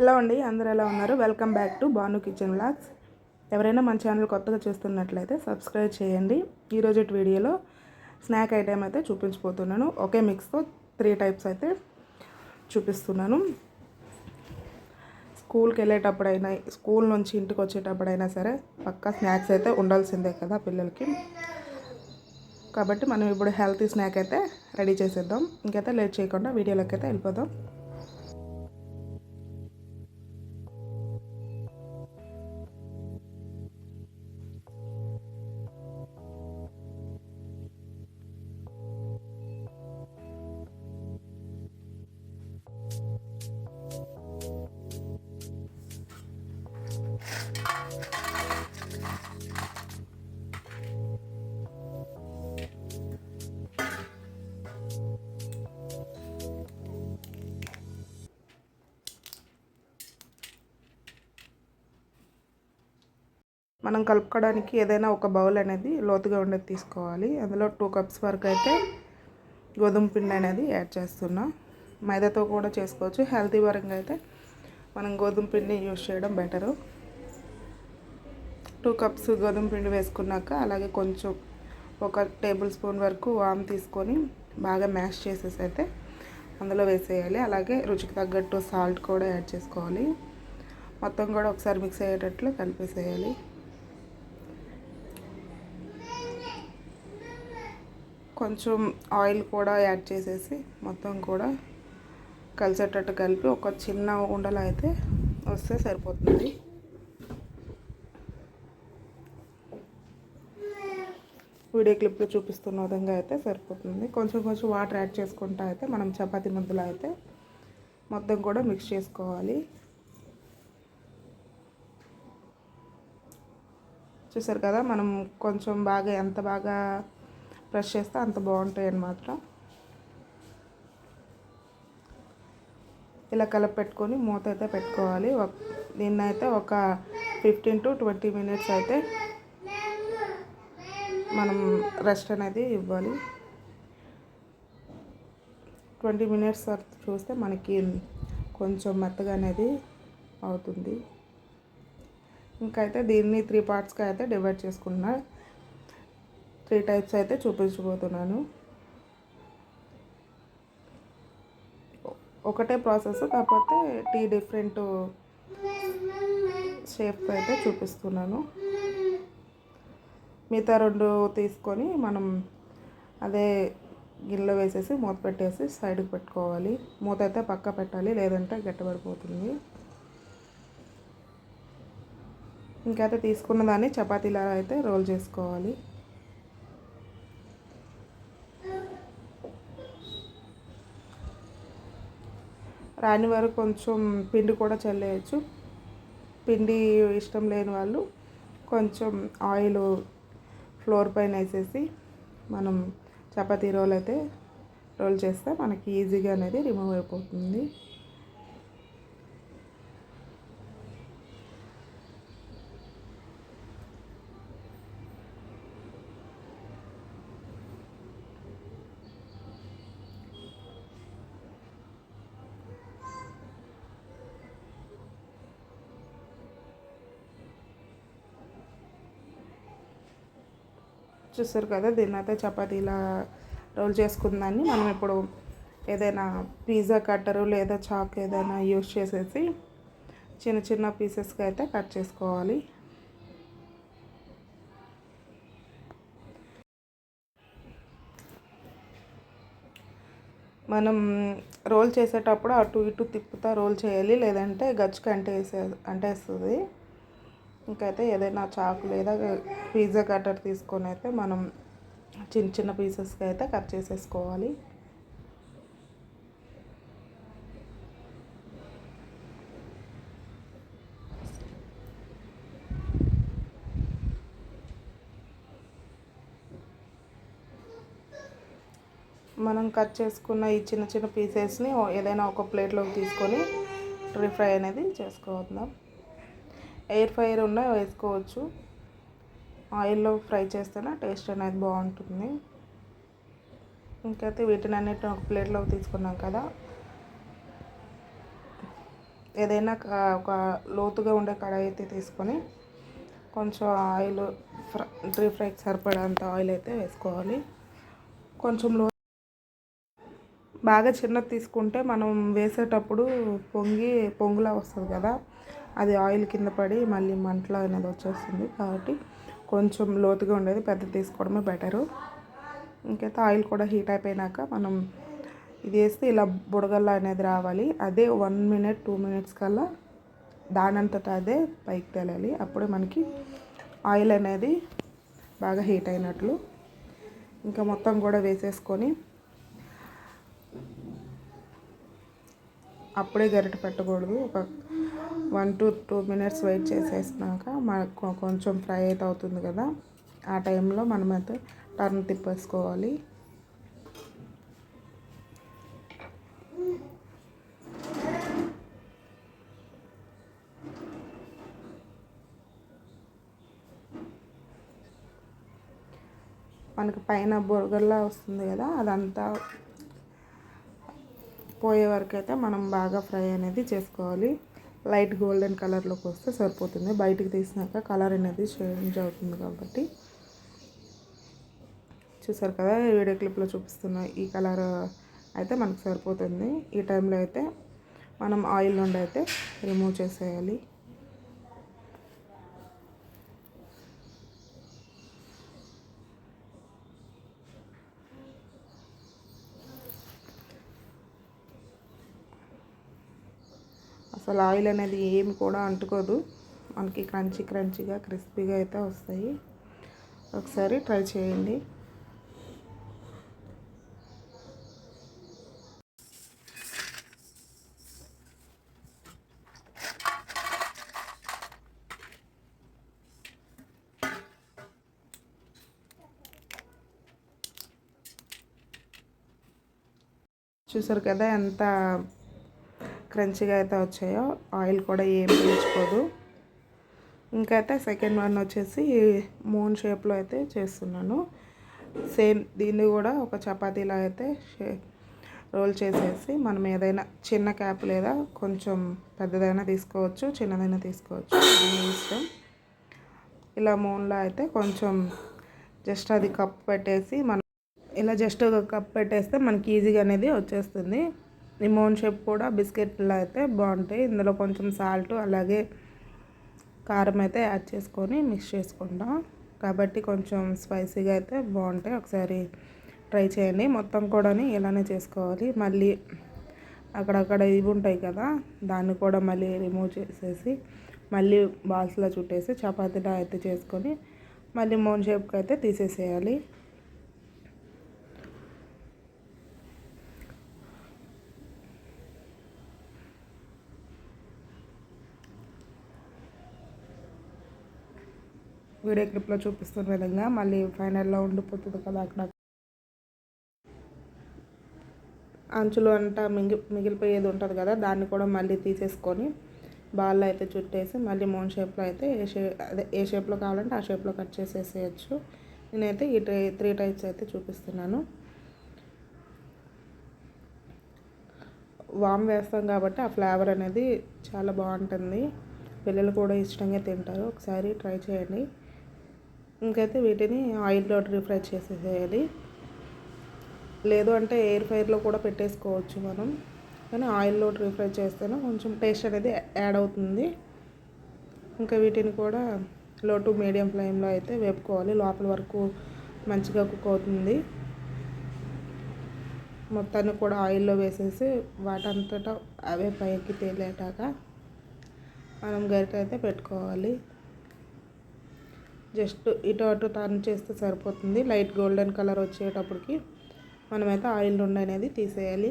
Hello అండి అందరూ ఎలా ఉన్నారు? Welcome back to Banu kitchen vlogs. ఎవరైనా మన ఛానల్ కొత్తగా చూస్తున్నట్లయితే సబ్స్క్రైబ్ చేయండి. ఈరోజు వీడియోలో స్నాక్ ఐటెం అయితే చూపించబోతున్నాను. ఒకే మిక్స్తో త్రీ టైప్స్ అయితే చూపిస్తున్నాను. స్కూల్కి వెళ్ళేటప్పుడైనా స్కూల్ నుంచి ఇంటికి వచ్చేటప్పుడైనా సరే పక్కా స్నాక్స్ అయితే ఉండాల్సిందే కదా పిల్లలకి. కాబట్టి మనం ఇప్పుడు హెల్తీ స్నాక్ అయితే రెడీ చేసేద్దాం. ఇంకైతే లేట్ చేయకుండా వీడియోలోకి అయితే వెళ్ళిపోదాం. మనం కలుపుకోవడానికి ఏదైనా ఒక బౌల్ అనేది లోతుగా ఉండేది తీసుకోవాలి. అందులో టూ కప్స్ వరకు అయితే గోధుమ పిండి అనేది యాడ్ చేస్తున్నా. మైదాతో కూడా చేసుకోవచ్చు. హెల్తీ పరంగా అయితే మనం గోధుమ పిండిని యూజ్ చేయడం బెటరు. టూ కప్స్ గోధుమ పిండి వేసుకున్నాక అలాగే కొంచెం ఒక టేబుల్ స్పూన్ వరకు వామ్ తీసుకొని బాగా మ్యాష్ చేసేసి అయితే అందులో వేసేయాలి. అలాగే రుచికి తగ్గట్టు సాల్ట్ కూడా యాడ్ చేసుకోవాలి. మొత్తం కూడా ఒకసారి మిక్స్ అయ్యేటట్లు కలిపేసేయాలి. కొంచెం ఆయిల్ కూడా యాడ్ చేసేసి మొత్తం కూడా కలిసేటట్టు కలిపి ఒక చిన్న ఉండలు అయితే వస్తే సరిపోతుంది. వీడియో క్లిప్లో చూపిస్తున్న విధంగా అయితే సరిపోతుంది. కొంచెం కొంచెం వాటర్ యాడ్ చేసుకుంటా అయితే మనం చపాతీ ముద్దలు అయితే మొత్తం కూడా మిక్స్ చేసుకోవాలి. చూసారు కదా మనం కొంచెం బాగా ఎంత బాగా ప్రెస్ చేస్తే అంత బాగుంటాయి అన్నమాట ఇలా కలప పెట్టుకొని మూత అయితే పెట్టుకోవాలి. దీన్ని అయితే ఒక ఫిఫ్టీన్ టు ట్వంటీ మినిట్స్ అయితే మనం రెస్ట్ అనేది ఇవ్వాలి. ట్వంటీ మినిట్స్ వరకు చూస్తే మనకి కొంచెం మెత్తగా అనేది అవుతుంది. ఇంకైతే దీన్ని త్రీ పార్ట్స్గా అయితే డివైడ్ చేసుకున్నా త్రీ టైప్స్ అయితే చూపించబోతున్నాను. ఒకటే ప్రాసెస్ కాకపోతే టీ డిఫరెంట్ షేప్ అయితే చూపిస్తున్నాను. మిగతా రెండు తీసుకొని మనం అదే గిన్నెలో వేసేసి మూత పెట్టేసి సైడ్కి పెట్టుకోవాలి. మూత అయితే పక్క పెట్టాలి లేదంటే గట్టిపడిపోతుంది. ఇంకైతే తీసుకున్న దాన్ని చపాతీలా అయితే రోల్ చేసుకోవాలి. రాని వారు కొంచెం పిండి కూడా చల్లేయచ్చు. పిండి ఇష్టం లేని వాళ్ళు కొంచెం ఆయిల్ ఫ్లోర్ పైన వేసేసి మనం చపాతీ రోల్ అయితే రోల్ చేస్తే మనకి ఈజీగా అనేది రిమూవ్ అయిపోతుంది. చూస్తారు కదా దీన్ని అయితే చపాతీలా రోల్ చేసుకుందాన్ని. మనం ఇప్పుడు ఏదైనా పిజ్జా కట్టరు లేదా చాక్ ఏదైనా యూస్ చేసేసి చిన్న చిన్న పీసెస్కి అయితే కట్ చేసుకోవాలి. మనం రోల్ చేసేటప్పుడు అటు ఇటు తిప్పుతా రోల్ చేయాలి లేదంటే గచ్చుకు అంటేసే అంటేస్తుంది. ఇంకైతే ఏదైనా చాకు లేదా పిజ్జా కట్టర్ తీసుకొని అయితే మనం చిన్న చిన్న పీసెస్కి అయితే కట్ చేసేసుకోవాలి. మనం కట్ చేసుకున్న ఈ చిన్న చిన్న పీసెస్ని ఏదైనా ఒక ప్లేట్లోకి తీసుకొని డ్రీ ఫ్రై అనేది చేసుకోవద్దాం. ఎయిర్ ఫ్రైర్ ఉన్నా వేసుకోవచ్చు. ఆయిల్లో ఫ్రై చేస్తేనే టేస్ట్ అనేది బాగుంటుంది. ఇంకైతే వీటిని అన్నిటిని ఒక ప్లేట్లోకి తీసుకున్నాం కదా. ఏదైనా ఒక లోతుగా ఉండే కడాయి అయితే తీసుకొని కొంచెం ఆయిల్ ఫ్రై డీప్ ఫ్రైకి సరిపడేంత ఆయిల్ అయితే వేసుకోవాలి. కొంచెం లో బాగా చిన్నది తీసుకుంటే మనం వేసేటప్పుడు పొంగి పొంగులా వస్తుంది కదా. అది ఆయిల్ కింద పడి మళ్ళీ మంటలో అనేది వచ్చేస్తుంది కాబట్టి కొంచెం లోతుగా ఉండేది పెద్దది తీసుకోవడమే బెటరు. ఇంకైతే ఆయిల్ కూడా హీట్ అయిపోయినాక మనం ఇది వేస్తే ఇలా బుడగల్లా అనేది రావాలి. అదే వన్ మినిట్ టూ మినిట్స్ కల్లా దానంతట అదే పైకి తేలాలి. అప్పుడే మనకి ఆయిల్ అనేది బాగా హీట్ అయినట్లు. ఇంకా మొత్తం కూడా వేసేసుకొని అప్పుడే గరిట పెట్టకూడదు. ఒక one to two minutes wait చేసేసినాక మనకు కొంచెం ఫ్రై అయితే అవుతుంది కదా ఆ టైంలో మనమైతే టర్న్ తిప్పేసుకోవాలి. మనకి పైన బొరగల్లా వస్తుంది కదా అదంతా పోయే వరకు అయితే మనం బాగా ఫ్రై అనేది చేసుకోవాలి. లైట్ గోల్డెన్ కలర్లోకి వస్తే సరిపోతుంది. బయటికి తీసినాక కలర్ అనేది చేంజ్ అవుతుంది కాబట్టి. చూసారు కదా వీడియో క్లిప్లో చూపిస్తున్న ఈ కలర్ అయితే మనకు సరిపోతుంది. ఈ టైంలో అయితే మనం ఆయిల్ నుండి అయితే రిమూవ్ చేసేయాలి. అసలు ఆయిల్ అనేది ఏమి కూడా అంటుకోదు. మనకి క్రంచీ క్రంచీగా క్రిస్పీగా అయితే వస్తాయి. ఒకసారి ట్రై చేయండి. చూసారు కదా ఎంత క్రంచిగా అయితే వచ్చాయో ఆయిల్ కూడా ఏం పీల్చుకోదు. ఇంకైతే సెకండ్ వన్ వచ్చేసి మూన్ షేప్లో అయితే చేస్తున్నాను. సేమ్ దీన్ని కూడా ఒక చపాతీలా అయితే షే రోల్ చేసేసి మనం ఏదైనా చిన్న క్యాప్ లేదా కొంచెం పెద్దదైనా తీసుకోవచ్చు చిన్నదైనా తీసుకోవచ్చు. మీ ఇష్టం. ఇలా మూన్లో అయితే కొంచెం జస్ట్ అది కప్ పెట్టేసి మనం ఇలా జస్ట్ ఒక కప్ పెట్టేస్తే మనకి ఈజీగా అనేది వచ్చేస్తుంది. ఈ మోన్ షేప్ కూడా బిస్కెట్లో అయితే బాగుంటాయి. ఇందులో కొంచెం సాల్ట్ అలాగే కారం అయితే యాడ్ చేసుకొని మిక్స్ చేసుకుంటాం. కాబట్టి కొంచెం స్పైసీగా అయితే బాగుంటాయి. ఒకసారి ట్రై చేయండి. మొత్తం కూడా ఇలానే చేసుకోవాలి. మళ్ళీ అక్కడక్కడ ఇవి ఉంటాయి కదా దాన్ని కూడా మళ్ళీ రిమూవ్ చేసేసి మళ్ళీ బాల్స్లో చుట్టేసి చపాతీలా అయితే చేసుకొని మళ్ళీ మోన్ షేప్కి అయితే తీసేసేయాలి. వీడియో క్లిప్లో చూపిస్తున్న విధంగా మళ్ళీ ఫైనల్లో ఉండిపోతుంది కదా అక్కడ. అంచులు అంతా మిగిలి మిగిలిపోయేది ఉంటుంది కదా దాన్ని కూడా మళ్ళీ తీసేసుకొని బాల్లో అయితే చుట్టేసి మళ్ళీ మోన్ షేప్లో అయితే ఏ షే అదే ఏ షేప్లో కావాలంటే ఆ షేప్లో కట్ చేసేసేయచ్చు. నేనైతే ఈ ట్రై త్రీ టైప్స్ అయితే చూపిస్తున్నాను. వామ్ వేస్తాం కాబట్టి ఆ ఫ్లేవర్ అనేది చాలా బాగుంటుంది. పిల్లలు కూడా ఇష్టంగా తింటారు. ఒకసారి ట్రై చేయండి. ఇంకైతే వీటిని ఆయిల్లో డీప్ ఫ్రై చేసేసేయాలి. లేదు అంటే ఎయిర్ ఫ్రైర్లో కూడా పెట్టేసుకోవచ్చు మనం. కానీ ఆయిల్లో డీప్ ఫ్రై చేస్తేనే కొంచెం టేస్ట్ అనేది యాడ్ అవుతుంది. ఇంకా వీటిని కూడా లో టు మీడియం ఫ్లేమ్లో అయితే వేపుకోవాలి. లోపల వరకు మంచిగా కుక్ అవుతుంది. మొత్తాన్ని కూడా ఆయిల్లో వేసేసి వాటంతటా అవే పైకి తేలేటాక మనం గరిట అయితే పెట్టుకోవాలి. జస్ట్ ఇటు అటు టర్న్ చేస్తే సరిపోతుంది. లైట్ గోల్డెన్ కలర్ వచ్చేటప్పటికి మనమైతే ఆయిల్ నుండి అనేది తీసేయాలి.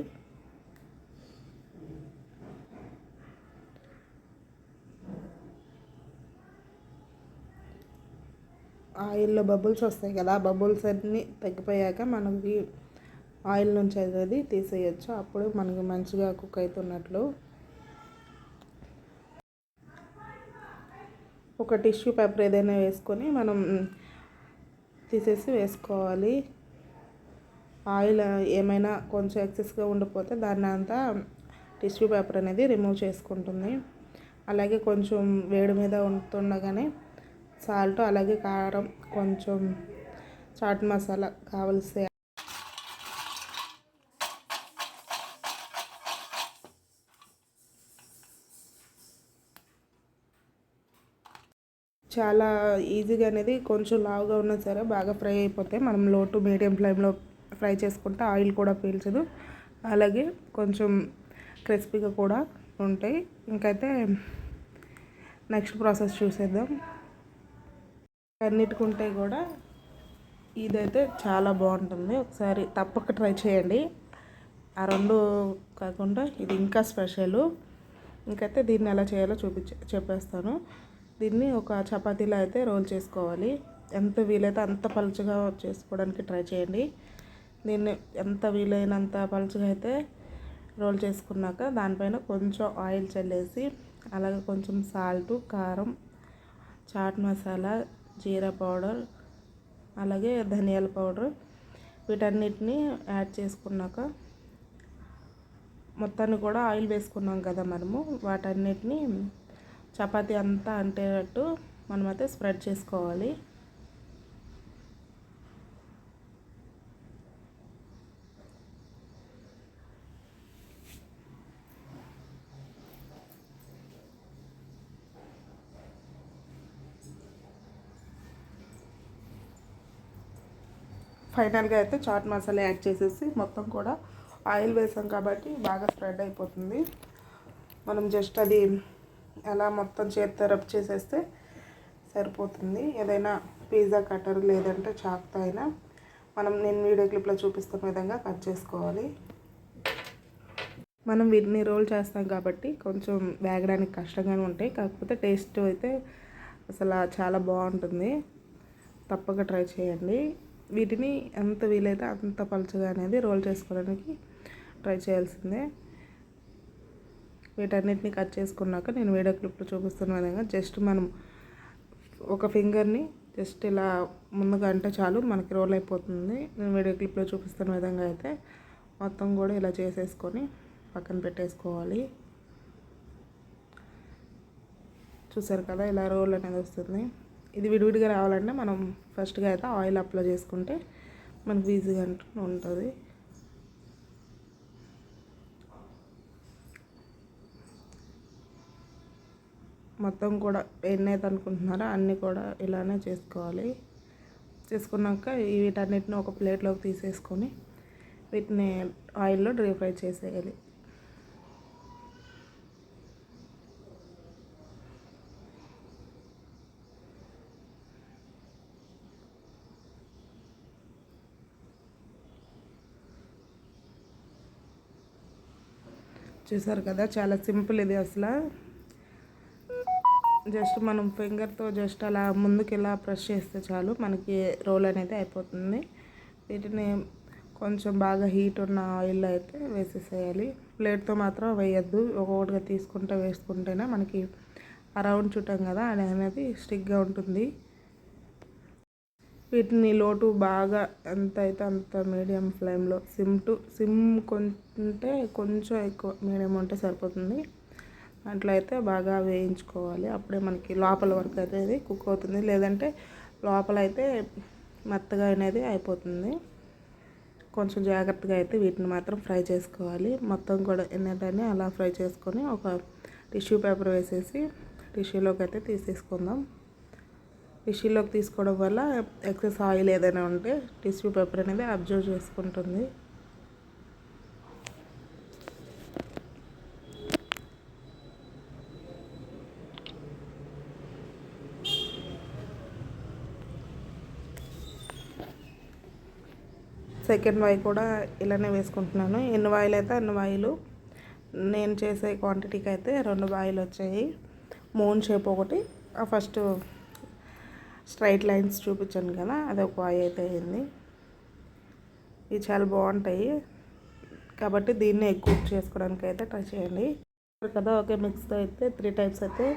ఆయిల్లో బబుల్స్ వస్తాయి కదా ఆ బబుల్స్ అన్నీ తగ్గిపోయాక మనకి ఆయిల్ నుంచి అనేది తీసేయచ్చు. అప్పుడు మనకి మంచిగా కుక్ అవుతున్నట్లు ఒక టిష్యూ పేపర్ ఏదైనా వేసుకొని మనం తీసేసి వేసుకోవాలి. ఆయిల్ ఏమైనా కొంచెం ఎక్సెస్గా ఉండిపోతే దాన్ని అంతా టిష్యూ పేపర్ అనేది రిమూవ్ చేసుకుంటుంది. అలాగే కొంచెం వేడి మీద ఉంటుండగానే సాల్ట్ అలాగే కారం కొంచెం చాట్ మసాలా కావలసే చాలా ఈజీగా అనేది కొంచెం లావుగా ఉన్నా సరే బాగా ఫ్రై అయిపోతాయి. మనం లో టు మీడియం ఫ్లేమ్లో ఫ్రై చేసుకుంటే ఆయిల్ కూడా పీల్చదు. అలాగే కొంచెం క్రిస్పీగా కూడా ఉంటాయి. ఇంకైతే నెక్స్ట్ ప్రాసెస్ చూసేద్దాం. అన్నిటికుంటే కూడా ఇదైతే చాలా బాగుంటుంది. ఒకసారి తప్పక ట్రై చేయండి. ఆ రెండు కాకుండా ఇది ఇంకా స్పెషల్. ఇంకైతే దీన్ని ఎలా చేయాలో చూపించే చెప్పేస్తాను. దీన్ని ఒక చపాతీలో అయితే రోల్ చేసుకోవాలి. ఎంత వీలైతే అంత పలుచగా చేసుకోవడానికి ట్రై చేయండి. దీన్ని ఎంత వీలైనంత పలుచగా అయితే రోల్ చేసుకున్నాక దానిపైన కొంచెం ఆయిల్ చల్లేసి అలాగే కొంచెం సాల్ట్ కారం చాట్ మసాలా జీరా పౌడర్ అలాగే ధనియాల పౌడర్ వీటన్నిటిని యాడ్ చేసుకున్నాక మొత్తాన్ని కూడా ఆయిల్ వేసుకున్నాం కదా మనము. వాటన్నిటిని చపాతి అంతా అంటేటట్టు మనమైతే స్ప్రెడ్ చేసుకోవాలి. ఫైనల్గా అయితే చాట్ మసాలా యాడ్ చేసేసి మొత్తం కూడా ఆయిల్ వేసాం కాబట్టి బాగా స్ప్రెడ్ అయిపోతుంది. మనం జస్ట్ అది అలా మొత్తం చేత్తో రబ్ చేసేస్తే సరిపోతుంది. ఏదైనా పిజ్జా కట్టర్ లేదంటే చాక్తో అయినా మనం నేను వీడియో క్లిప్లో చూపిస్తున్న విధంగా కట్ చేసుకోవాలి. మనం వీటిని రోల్ చేస్తాం కాబట్టి కొంచెం వేగడానికి కష్టంగానే ఉంటాయి. కాకపోతే టేస్ట్ అయితే అసలు చాలా బాగుంటుంది. తప్పక ట్రై చేయండి. వీటిని ఎంత వీలైతే అంత పలుచగా అనేది రోల్ చేసుకోవడానికి ట్రై చేయాల్సిందే. వీటన్నిటిని కట్ చేసుకున్నాక నేను వీడియో క్లిప్లో చూపిస్తున్న విధంగా జస్ట్ మనం ఒక ఫింగర్ని జస్ట్ ఇలా ముందుగా అంటే చాలు మనకి రోల్ అయిపోతుంది. నేను వీడియో క్లిప్లో చూపిస్తున్న విధంగా అయితే మొత్తం కూడా ఇలా చేసేసుకొని పక్కన పెట్టేసుకోవాలి. చూసారు కదా ఇలా రోల్ అనేది వస్తుంది. ఇది విడివిడిగా రావాలంటే మనం ఫస్ట్గా అయితే ఆయిల్ అప్లై చేసుకుంటే మనకు ఈజీగా ఉంటుంది. మొత్తం కూడా ఎన్నైతే అనుకుంటున్నారో అన్నీ కూడా ఇలానే చేసుకోవాలి. చేసుకున్నాక వీటన్నిటిని ఒక ప్లేట్లోకి తీసేసుకొని వీటిని ఆయిల్లో డ్రై ఫ్రై చేసేయాలి. చూసారు కదా చాలా సింపుల్ ఇది అసలు. జస్ట్ మనం ఫింగర్తో జస్ట్ అలా ముందుకు ఇలా ప్రెస్ చేస్తే చాలు మనకి రోల్ అనేది అయిపోతుంది. వీటిని కొంచెం బాగా హీట్ ఉన్న ఆయిల్ అయితే వేసేసేయాలి. ప్లేట్తో మాత్రం వేయద్దు. ఒక్కొక్కటిగా తీసుకుంటే వేసుకుంటేనే మనకి అరౌండ్ చుట్టాం కదా అది అనేది స్టిక్గా ఉంటుంది. వీటిని లోటు బాగా ఎంత అయితే అంత మీడియం ఫ్లేమ్లో సిమ్ టు సిమ్ కొంటే కొంచెం ఎక్కువ మీడియం ఉంటే సరిపోతుంది. అట్లా అయితే బాగా వేయించుకోవాలి. అప్పుడే మనకి లోపల వరకు అయితే కుక్ అవుతుంది. లేదంటే లోపల అయితే మెత్తగా అనేది అయిపోతుంది. కొంచెం జాగ్రత్తగా అయితే వీటిని మాత్రం ఫ్రై చేసుకోవాలి. మొత్తం కూడా ఏంటంటే అలా ఫ్రై చేసుకొని ఒక టిష్యూ పేపర్ వేసేసి టిష్యూలోకి అయితే తీసేసుకుందాం. టిష్యూలోకి తీసుకోవడం వల్ల ఎక్సెస్ ఆయిల్ ఏదైనా ఉంటే టిష్యూ పేపర్ అనేది అబ్జర్వ్ చేసుకుంటుంది. సెకండ్ వాయి కూడా ఇలానే వేసుకుంటున్నాను. ఎన్ని వాయిలు అయితే అన్ని వాయిలు నేను చేసే క్వాంటిటీకి అయితే రెండు వాయిలు వచ్చాయి. మూన్ షేప్ ఒకటి. ఫస్ట్ స్ట్రైట్ లైన్స్ చూపించాను కదా అది ఒక వాయి అయితే అయింది. ఇవి చాలా బాగుంటాయి. కాబట్టి దీన్ని ఎక్కువ చేసుకోవడానికి అయితే ట్రై చేయండి. కదా ఒకే మిక్స్తో అయితే త్రీ టైప్స్ అయితే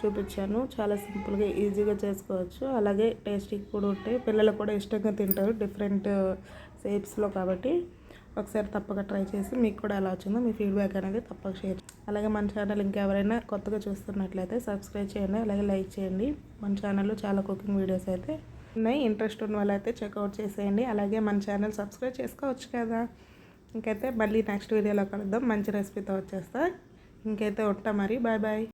చూపించాను. చాలా సింపుల్గా ఈజీగా చేసుకోవచ్చు. అలాగే టేస్టీ కూడా ఉంటాయి. పిల్లలు కూడా ఇష్టంగా తింటారు. డిఫరెంట్ షేప్స్లో కాబట్టి ఒకసారి తప్పక ట్రై చేసి మీకు కూడా ఎలా వచ్చిందో మీ ఫీడ్బ్యాక్ అనేది తప్పక షేర్ అలాగే మన ఛానల్ ఇంకెవరైనా కొత్తగా చూస్తున్నట్లయితే సబ్స్క్రైబ్ చేయండి అలాగే లైక్ చేయండి. మన ఛానల్లో చాలా కుకింగ్ వీడియోస్ అయితే ఉన్నాయి. ఇంట్రెస్ట్ ఉన్న వాళ్ళైతే చెక్అవుట్ చేసేయండి. అలాగే మన ఛానల్ సబ్స్క్రైబ్ చేసుకోవచ్చు కదా. ఇంకైతే మళ్ళీ నెక్స్ట్ వీడియోలో కలుద్దాం. మంచి రెసిపీతో వచ్చేస్తా. ఇంకైతే ఉంటా మరి. Bye bye.